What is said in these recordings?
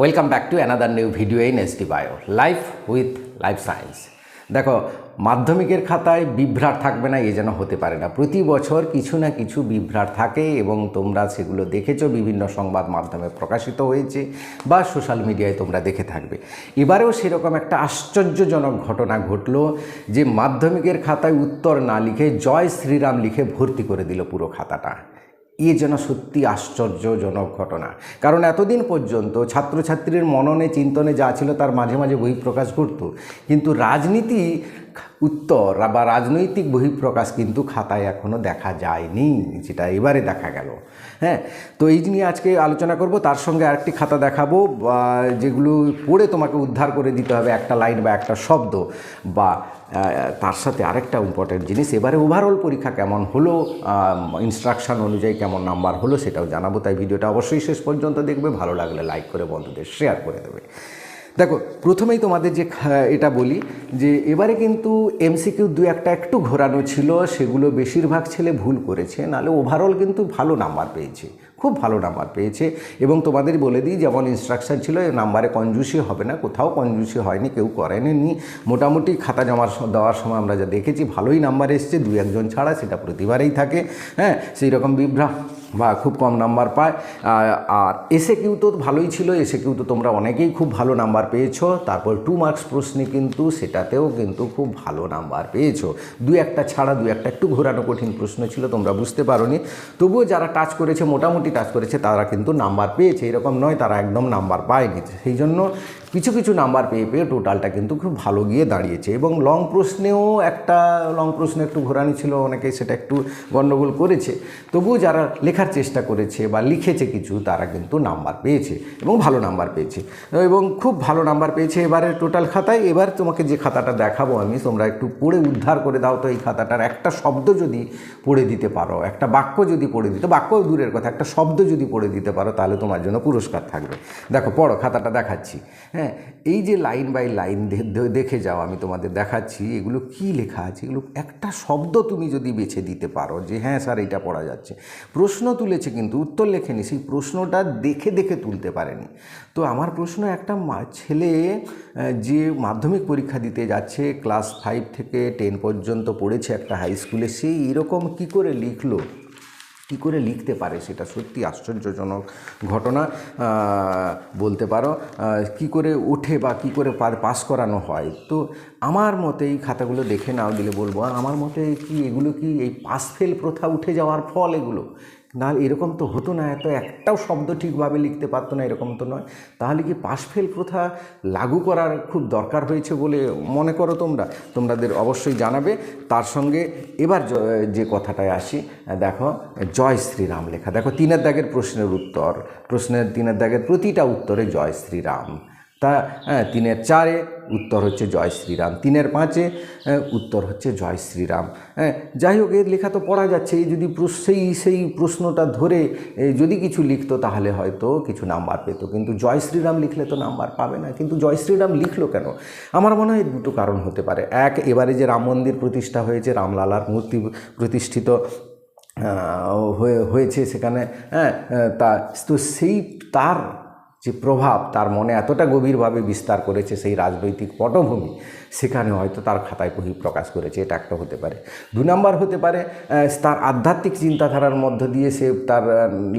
Welcome back to another new video in S bio life with life science দেখো, মাধ্যমিকের খাতায় বিভ্রাট থাকবে না, এ যেন হতে পারে না। প্রতি বছর কিছু না কিছু বিভ্রাট থাকে এবং তোমরা সেগুলো দেখেছ, বিভিন্ন সংবাদ মাধ্যমে প্রকাশিত হয়েছে বা সোশ্যাল মিডিয়ায় তোমরা দেখে থাকবে। এবারেও সেরকম একটা আশ্চর্যজনক ঘটনা ঘটলো যে মাধ্যমিকের খাতায় উত্তর না লিখে জয় শ্রীরাম লিখে ভর্তি করে দিল পুরো খাতাটা। এ যেন সত্যি আশ্চর্যজনক ঘটনা। কারণ এতদিন পর্যন্ত ছাত্রছাত্রীর মননে, চিন্তনে যা ছিল তার মাঝে মাঝে বহিঃপ্রকাশ ঘটত। কিন্তু রাজনীতি উত্তর বা রাজনৈতিক বহিঃপ্রকাশ কিন্তু খাতায় এখনও দেখা যায়নি, যেটা এবারে দেখা গেল। হ্যাঁ তো এই নিয়ে আজকে আলোচনা করব। তার সঙ্গে আরেকটি খাতা দেখাবো যেগুলো পড়ে তোমাকে উদ্ধার করে দিতে হবে একটা লাইন বা একটা শব্দ, বা তার সাথে আরেকটা ইম্পর্টেন্ট জিনিস। এবারে ওভারঅল পরীক্ষা কেমন হলো ইনস্ট্রাকশন অনুযায়ী কেমন নাম্বার হলো সেটাও জানাব। তাই ভিডিওটা অবশ্যই শেষ পর্যন্ত দেখবে। ভালো লাগলে লাইক করে বন্ধুদের শেয়ার করে দেবে। দেখো, প্রথমেই তোমাদের যে এটা বলি যে এবারে কিন্তু এমসিকিউ দু একটা একটু ঘোরানো ছিল, সেগুলো বেশিরভাগ ছেলে ভুল করেছে, নাহলে ওভারঅল কিন্তু ভালো নাম্বার পেয়েছে। খুব ভালো নাম্বার পেয়েছে। এবং তোমাদের বলে দিই, যেমন ইনস্ট্রাকশন ছিল এই নাম্বারে কঞ্জুসি হবে না, কোথাও কঞ্জুসি হয়নি, কেউ করেনি মোটামুটি খাতা জমা দেওয়ার সময় আমরা যা দেখেছি, ভালোই নাম্বার এসছে দু একজন ছাড়া সেটা প্রতিবারেই থাকে। হ্যাঁ সেই রকম বিভ্রা বা খুব কম নাম্বার পায়। আর- এসে কিউ তো ভালোই ছিল এসে কিউ তো তোমরা অনেকেই খুব ভালো নাম্বার পেয়েছ। তারপর টু মার্কস প্রশ্নে কিন্তু সেটাতেও কিন্তু খুব ভালো নাম্বার পেয়েছ। দু একটা ছাড়া, দু একটা একটু ঘোরানো কঠিন প্রশ্ন ছিল, তোমরা বুঝতে পারোনি। তবুও যারা টাচ করেছে, মোটামুটি টাচ করেছে, তারা কিন্তু নাম্বার পেয়েছে। এরকম নয়, তারা একদম নাম্বার পায়নি। সেই জন্য কিছু কিছু নাম্বার পেয়ে পেয়ে টোটালটা কিন্তু খুব ভালো গিয়ে দাঁড়িয়েছে। এবং লং প্রশ্নেও একটা, লং প্রশ্ন একটু ঘোরানি ছিল, অনেকে সেটা একটু গণ্ডগোল করেছে। তবুও যারা লেখার চেষ্টা করেছে বা লিখেছে কিছু, তারা কিন্তু নাম্বার পেয়েছে এবং ভালো নাম্বার পেয়েছে। এবং খুব ভালো নাম্বার পেয়েছে এবারে টোটাল খাতায়। এবার তোমাকে যে খাতাটা দেখাবো আমি, তোমরা একটু পড়ে উদ্ধার করে দাও তো এই খাতাটার। একটা শব্দ যদি পড়ে দিতে পারো, একটা বাক্য যদি পড়ে দিতে, বাক্য দূরের কথা, একটা শব্দ যদি পড়ে দিতে পারো, তাহলে তোমার জন্য পুরস্কার থাকবে। দেখো, পড়ো, খাতাটা দেখাচ্ছি। হ্যাঁ এই যে লাইন বাই লাইন দেখে যাও, আমি তোমাদের দেখাচ্ছি, এগুলো কি লেখা আছে? এগুলো একটা শব্দ তুমি যদি বেছে দিতে পারো যে হ্যাঁ স্যার, এইটা পড়া যাচ্ছে। প্রশ্ন তুলেছে কিন্তু, উত্তর লেখেনি, সেই প্রশ্নটা দেখে দেখে তুলতে পারেনি। তো আমার প্রশ্ন, একটা ছেলে যে মাধ্যমিক পরীক্ষা দিতে যাচ্ছে, ক্লাস ফাইভ থেকে টেন পর্যন্ত পড়েছে একটা হাই স্কুলে সেই এরকম কি করে লিখলো? কী করে লিখতে পারে সেটা সত্যি আশ্চর্যজনক ঘটনা। বলতে পারো কী করে ওঠে বা কি করে পাস করানো হয়। তো আমার মতে এই খাতাগুলো দেখে নাও দিলে বলব আর আমার মতে কি এগুলো কি এই পাস ফেল প্রথা উঠে যাওয়ার ফল এগুলো? না এরকম তো হতো না, এত একটাও শব্দ ঠিকভাবে লিখতে পারতো না, এরকম তো নয়। তাহলে কি পাস ফেল প্রথা লাগু করার খুব দরকার হয়েছে বলে মনে করো তোমরা? তোমাদের অবশ্যই জানাবে। তার সঙ্গে এবার যে কথাটায় আসি, দেখো, জয় শ্রীরাম লেখা। দেখো, তিনের দাগের প্রশ্নের উত্তর। প্রশ্নের তিনের দাগের প্রতিটা উত্তরে জয় শ্রীরাম। তা হ্যাঁ তিনের চারে উত্তর হচ্ছে জয় শ্রীরাম তিনের পাঁচে হ্যাঁ, উত্তর হচ্ছে জয় শ্রীরাম। হ্যাঁ যাই হোক এর লেখা তো পড়া যাচ্ছে যদি সেই সেই প্রশ্নটা ধরে যদি কিছু লিখতো তাহলে হয়তো কিছু নাম্বার পেত কিন্তু জয় শ্রীরাম লিখলে তো নাম্বার পাবে না কিন্তু জয় শ্রীরাম লিখলো কেন? আমার মনে হয় দুটো কারণ হতে পারে। এক এবারে যে রাম মন্দির প্রতিষ্ঠা হয়েছে রামলালার মূর্তি প্রতিষ্ঠিত হয়ে হয়েছে সেখানে হ্যাঁ তা তো সেই তার যে প্রভাব তার মনে এতটা গভীরভাবে বিস্তার করেছে সেই রাজনৈতিক পটভূমি সেখানে হয়তো তার খাতায় বহিঃপ্রকাশ করেছে, এটা একটা হতে পারে। দু নম্বর হতে পারে তার আধ্যাত্মিক চিন্তাধারার মধ্য দিয়ে সে তার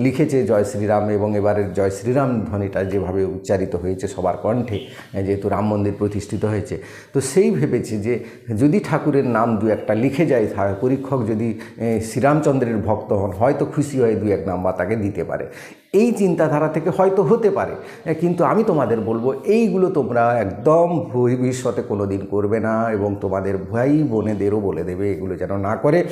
লিখেছে জয় শ্রীরাম এবং এবারের জয় শ্রীরাম ধ্বনিটা যেভাবে উচ্চারিত হয়েছে সবার কণ্ঠে যেহেতু রাম মন্দির প্রতিষ্ঠিত হয়েছে। তো সেই ভেবেছে যে যদি ঠাকুরের নাম দু একটা লিখে যায় পরীক্ষক যদি শ্রীরামচন্দ্রের ভক্ত হন, হয়তো খুশি হয়ে দু এক নাম্বার তাকে দিতে পারে। এই চিন্তাধারা থেকে হয়তো হতে পারে। কিন্তু আমি তোমাদের বলব, এইগুলো তোমরা একদম ভবিষ্যতে কোনো দিন করবে না এবং তোমাদের ভাই বোনেদেরও বলে দেবে এগুলো যেন না করে।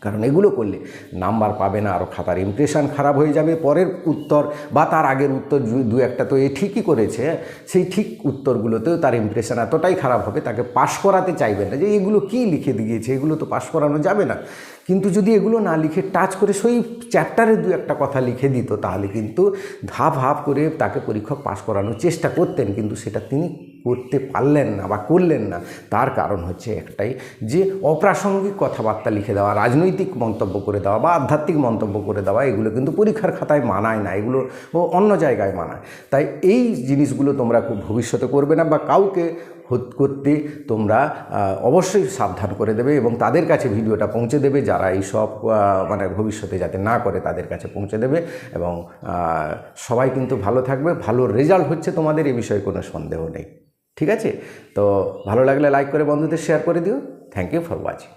কারণ এগুলো করলে নাম্বার পাবে না আরও খাতার ইমপ্রেশন খারাপ হয়ে যাবে। পরের উত্তর বা তার আগের উত্তর দু- একটা তো এ ঠিকই করেছে, সেই ঠিক উত্তরগুলোতেও তার ইমপ্রেশন এতটাই খারাপ হবে, তাকে পাশ করাতে চাইবে না যে এগুলো কি লিখে দিয়েছে, এগুলো তো পাশ করানো যাবে না। কিন্তু যদি এগুলো না লিখে টাচ করে সেই চ্যাপ্টারের দু একটা কথা লিখে দিত, তাহলে কিন্তু ধাপ হাপ করে তাকে পরীক্ষক পাশ করানোর চেষ্টা করতেন, কিন্তু সেটা তিনি করতে পারলেন না বা করলেন না, তার কারণ হচ্ছে একটাই যে অপ্রাসঙ্গিক কথাবার্তা লিখে দেওয়া, রাজনৈতিক মন্তব্য করে দেওয়া বা আধ্যাত্মিক মন্তব্য করে দেওয়া, এগুলো কিন্তু পরীক্ষার খাতায় মানায় না, এগুলো অন্য জায়গায় মানায়। তাই এই জিনিসগুলো তোমরা খুব ভবিষ্যতে করবে না বা কাউকে করতে তোমরা অবশ্যই সাবধান করে দেবে এবং তাদের কাছে ভিডিওটা পৌঁছে দেবে, যারা এই সব মানে ভবিষ্যতে যাতে না করে তাদের কাছে পৌঁছে দেবে এবং সবাই কিন্তু ভালো থাকবে, ভালো রেজাল্ট হচ্ছে তোমাদের, এ বিষয়ে কোনো সন্দেহ নেই। ঠিক আছে? তো ভালো লাগলে লাইক করে বন্ধুদের শেয়ার করে দিও। Thank you for watching